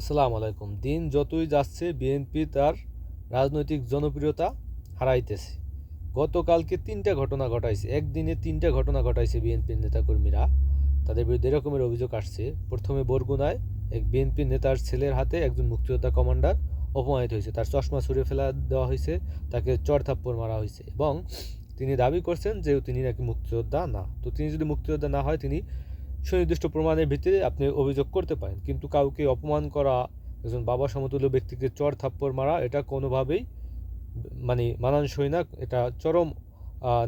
আসসালামু আলাইকুম। দিন যতই যাচ্ছে, বিএনপি তার রাজনৈতিক জনপ্রিয়তা হারাইতেছে। গতকালকে তিনটা ঘটনা ঘটাইছে। একদিনে তিনটা ঘটনা ঘটাইছে বিএনপির নেতাকর্মীরা। তাদের বিরুদ্ধে এরকমের অভিযোগ আসছে। প্রথমে বরগুনায় এক বিএনপি নেতার ছেলের হাতে একজন মুক্তিযোদ্ধা কমান্ডার অপমানিত হয়েছে। তার চশমা ছুঁড়ে ফেলা দেওয়া হয়েছে। তাকে চর থাপ্পড় মারা হয়েছে এবং তিনি দাবি করছেন যে তিনি নাকি মুক্তিযোদ্ধা না। তো তিনি যদি মুক্তিযোদ্ধা না হয়, তিনি সুনির্দিষ্ট প্রমাণের ভিত্তিতে আপনি অভিযোগ করতে পারেন। কিন্তু কাউকে অপমান করা, একজন বাবা সমতুল্য ব্যক্তিকে চর থাপ্পড় মারা, এটা কোনোভাবেই মানে মানানসই না। এটা চরম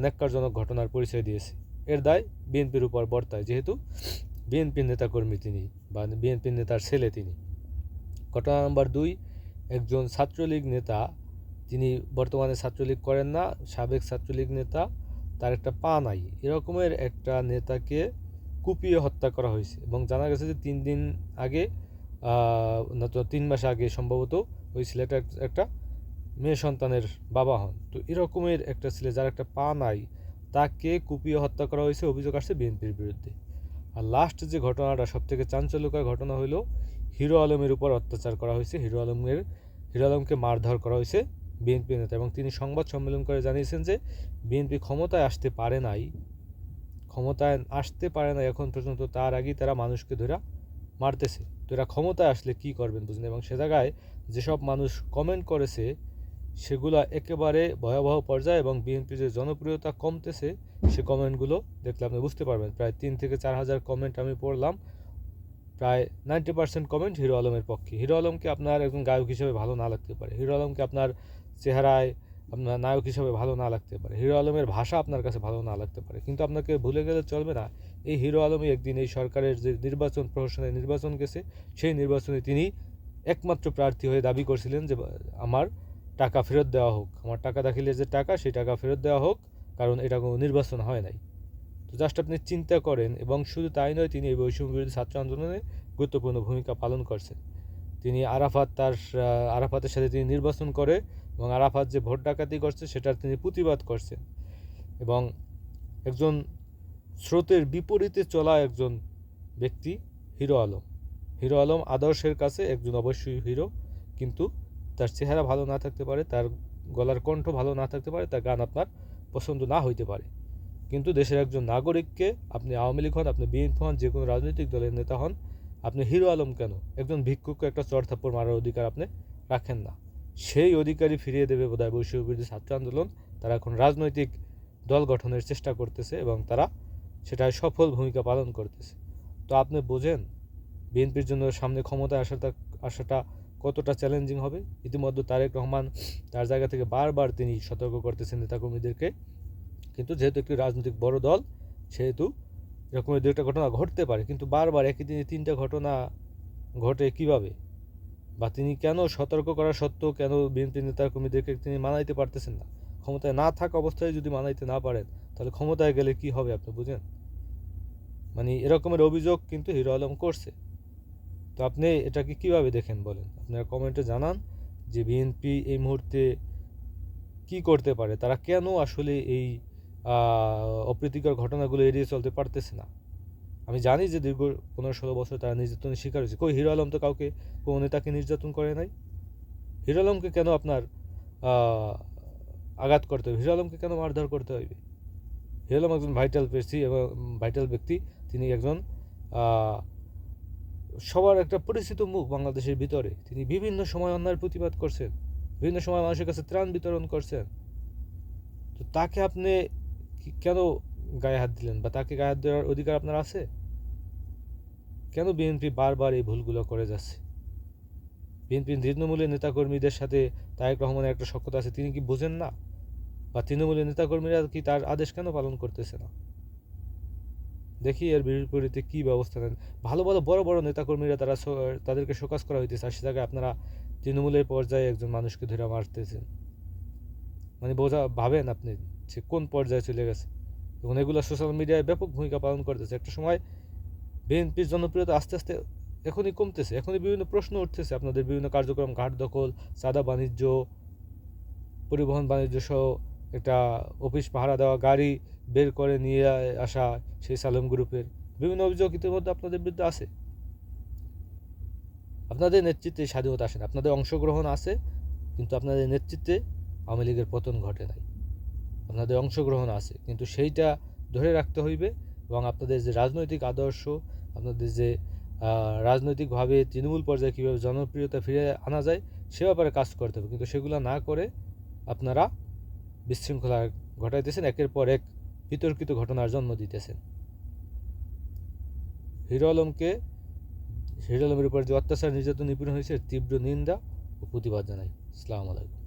ন্যাক্কারজনক ঘটনার পরিচয় দিয়েছে। এর দায় বিএনপির উপর বর্তায়, যেহেতু বিএনপির নেতাকর্মী তিনি বা বিএনপির নেতার ছেলে তিনি। ঘটনা নাম্বার দুই, একজন ছাত্রলীগ নেতা, তিনি বর্তমানে ছাত্রলীগ করেন না, সাবেক ছাত্রলীগ নেতা, তার একটা পা নাই। এরকমের একটা নেতাকে কুপিয়ে হত্যা করা হয়েছে এবং জানা গেছে যে তিন দিন আগে তিন মাস আগে সম্ভবত ওই ছেলেটা একটা মেয়ে সন্তানের বাবা হন। তো এরকমের একটা ছেলে যার একটা পা নাই, তাকে কুপিয়ে হত্যা করা হয়েছে, অভিযোগ আসছে বিএনপির বিরুদ্ধে। আর লাস্ট যে ঘটনাটা সব থেকে চাঞ্চল্যকর ঘটনা হলো, হিরো আলমের উপর অত্যাচার করা হয়েছে। হিরো আলমের, হিরো আলমকে মারধর করা হয়েছে বিএনপি নেতা এবং তিনি সংবাদ সম্মেলন করে জানিয়েছেন যে, বিএনপি ক্ষমতায় আসতে পারে নাই ক্ষমতায় আসতে পারে না এখন পর্যন্ত, তার আগেই তারা মানুষকে ধরে মারতেছে। তো এরা ক্ষমতায় আসলে কি করবেন বুঝলেন? এবং সে জায়গায় যেসব মানুষ কমেন্ট করেছে, সেগুলো একেবারে ভয়াবহ পর্যায়ে এবং বিএনপির যে জনপ্রিয়তা কমতেছে, সে কমেন্টগুলো দেখলে আপনি বুঝতে পারবেন। প্রায় তিন থেকে চার হাজার কমেন্ট আমি পড়লাম। প্রায় নাইনটি পার্সেন্ট কমেন্ট হিরো আলমের পক্ষে। হিরো আলমকে আপনার একজন গায়ক হিসেবে ভালো না লাগতে পারে। হিরো আলমকে আপনার চেহারায় আপনার নায়ক হিসাবে ভালো না লাগতে পারে। হিরো আলমের ভাষা আপনার কাছে ভালো না লাগতে পারে। কিন্তু আপনাকে ভুলে গেলে চলবে না। এই হিরো আলমই একদিন এই সরকারের যে নির্বাচন প্রহসনের নির্বাচন গেছে, সেই নির্বাচনে তিনি একমাত্র প্রার্থী হয়ে দাবি করছিলেন যে, আমার টাকা ফেরত দেওয়া হোক। আমার টাকা দাখিলের যে টাকা, সেই টাকা ফেরত দেওয়া হোক, কারণ এটা কোনো নির্বাচন হয় নাই। তো জাস্ট আপনি চিন্তা করেন এবং শুধু তাই নয়, তিনি এই বৈষম্য বিরোধী ছাত্র আন্দোলনে গুরুত্বপূর্ণ ভূমিকা পালন করছেন। তিনি আরাফাত তার আরাফাতের সাথে তিনি নির্বাচন করে এবং আরাফাত যে ভোট ডাকাতি করছে সেটার তিনি প্রতিবাদ করছেন। এবং একজন স্রোতের বিপরীতে চলা একজন ব্যক্তি হিরো আলম। হিরো আলম আদর্শের কাছে একজন অবশ্যই হিরো, কিন্তু তার চেহারা ভালো না থাকতে পারে, তার গলার কণ্ঠ ভালো না থাকতে পারে, তার গান আপনার পছন্দ না হইতে পারে। কিন্তু দেশের একজন নাগরিককে আপনি আওয়ামী লীগ হন, আপনি বিএনপি হন, যে কোনো রাজনৈতিক দলের নেতা হন আপনি হিরো আলম কেন? একজন ভিক্ষুককে একটা চর থাপ্পড় মারার অধিকার আপনি রাখেন না। সেই অধিকারই ফিরিয়ে দেবে বোধহয় বৈশ্বিক বিরোধী ছাত্র আন্দোলন। তারা এখন রাজনৈতিক দল গঠনের চেষ্টা করতেছে এবং তারা সেটায় সফল ভূমিকা পালন করতেছে। তো আপনি বোঝেন, বিএনপির জন্য সামনে ক্ষমতায় আসাটা আসাটা কতটা চ্যালেঞ্জিং হবে? ইতিমধ্যে তারেক রহমান তার জায়গা থেকে বারবার তিনি সতর্ক করতেছেন নেতাকর্মীদেরকে। কিন্তু যেহেতু একটি রাজনৈতিক বড় দল, সেহেতু এরকমের দু একটা ঘটনা ঘটতে পারে, কিন্তু বারবার একই দিনে তিনটা ঘটনা ঘটে কীভাবে? বা তিনি কেন সতর্ক করা সত্ত্বেও কেন বিএনপি নেতাকর্মীদেরকে তিনি মানাইতে পারতেছেন না? ক্ষমতায় না থাকা অবস্থায় যদি মানাইতে না পারেন, তাহলে ক্ষমতায় গেলে কি হবে আপনি বুঝেন? মানে এরকমের অভিযোগ কিন্তু হিরো আলম করছে। তো আপনি এটাকে কীভাবে দেখেন বলেন? আপনারা কমেন্টে জানান যে বিএনপি এই মুহূর্তে কি করতে পারে? তারা কেন আসলে এই অপ্রীতিকর ঘটনাগুলো এড়িয়ে চলতে পারতেছে না। আমি জানি যে দীর্ঘ পনেরো ষোলো বছর তারা নির্যাতনের শিকার হয়েছে। কই হিরো আলম তো কাউকে কোনো নেতাকে নির্যাতন করে নাই? হিরো আলমকে কেন আপনার আঘাত করতে হবে? হিরো আলমকে কেন মারধর করতে হবে? হিরো আলম একজন ভাইটাল ব্যক্তি এবং ভাইটাল ব্যক্তি। তিনি একজন সবার একটা পরিচিত মুখ বাংলাদেশের ভিতরে। তিনি বিভিন্ন সময় অন্যায়ের প্রতিবাদ করছেন, বিভিন্ন সময় মানুষের কাছে ত্রাণ বিতরণ করছেন। তো তাকে আপনি কেন গায়ে হাত দিলেন বা তাকে গায়ে হাত দেওয়ার অধিকার আপনার আছে? কেন বিএনপি বারবার এই ভুলগুলো করে যাচ্ছে? বিএনপির তৃণমূলের নেতাকর্মীদের সাথে তারেক রহমানের একটা সক্ষতা আছে, তিনি কি বোঝেন না? বা তৃণমূলের নেতাকর্মীরা কি তার আদেশ কেন পালন করতেছে না? দেখি এর বিপরীতে কী ব্যবস্থা নেন। ভালো ভালো বড় বড় নেতাকর্মীরা তারা তাদেরকে শোকাস করা হইতেছে আর সে জায়গায় আপনারা তৃণমূলের পর্যায়ে একজন মানুষকে ধরে মারতেছেন। মানে বোঝা, ভাবেন আপনি? সে কোন পর্যায়ে চলে গেছে? এবং এগুলো সোশ্যাল মিডিয়ায় ব্যাপক ভূমিকা পালন করতেছে। একটা সময় বিএনপির জনপ্রিয়তা আস্তে আস্তে এখনই কমতেছে। এখনই বিভিন্ন প্রশ্ন উঠতেছে আপনাদের বিভিন্ন কার্যক্রম, ঘাট দখল, সাদা বাণিজ্য, পরিবহন বাণিজ্য সহ একটা অফিস পাহারা দেওয়া, গাড়ি বের করে নিয়ে আসা সেই সালেম গ্রুপের বিভিন্ন অভিযোগ ইতিমধ্যে আপনাদের বিরুদ্ধে আছে। আপনাদের নেতৃত্বে স্বাধীনতা আসেন। আপনাদের অংশগ্রহণ আছে, কিন্তু আপনাদের নেতৃত্বে আওয়ামী লীগের পতন ঘটে নাই। আপনাদের অংশগ্রহণ আছে। কিন্তু সেইটা ধরে রাখতে হইবে এবং আপনাদের যে রাজনৈতিক আদর্শ, আপনাদের যে রাজনৈতিকভাবে তৃণমূল পর্যায়ে কীভাবে জনপ্রিয়তা ফিরে আনা যায়, সে ব্যাপারে কাজ করতে হবে। কিন্তু সেগুলো না করে আপনারা বিশৃঙ্খলা ঘটাইতেছেন, একের পর এক বিতর্কিত ঘটনার জন্ম দিতেছেন। হিরো আলমকে, হিরো আলমের উপর যে অত্যাচার, নির্যাতন, নিপীড়ন হয়েছে, তীব্র নিন্দা ও প্রতিবাদ জানাই। আসসালামু আলাইকুম।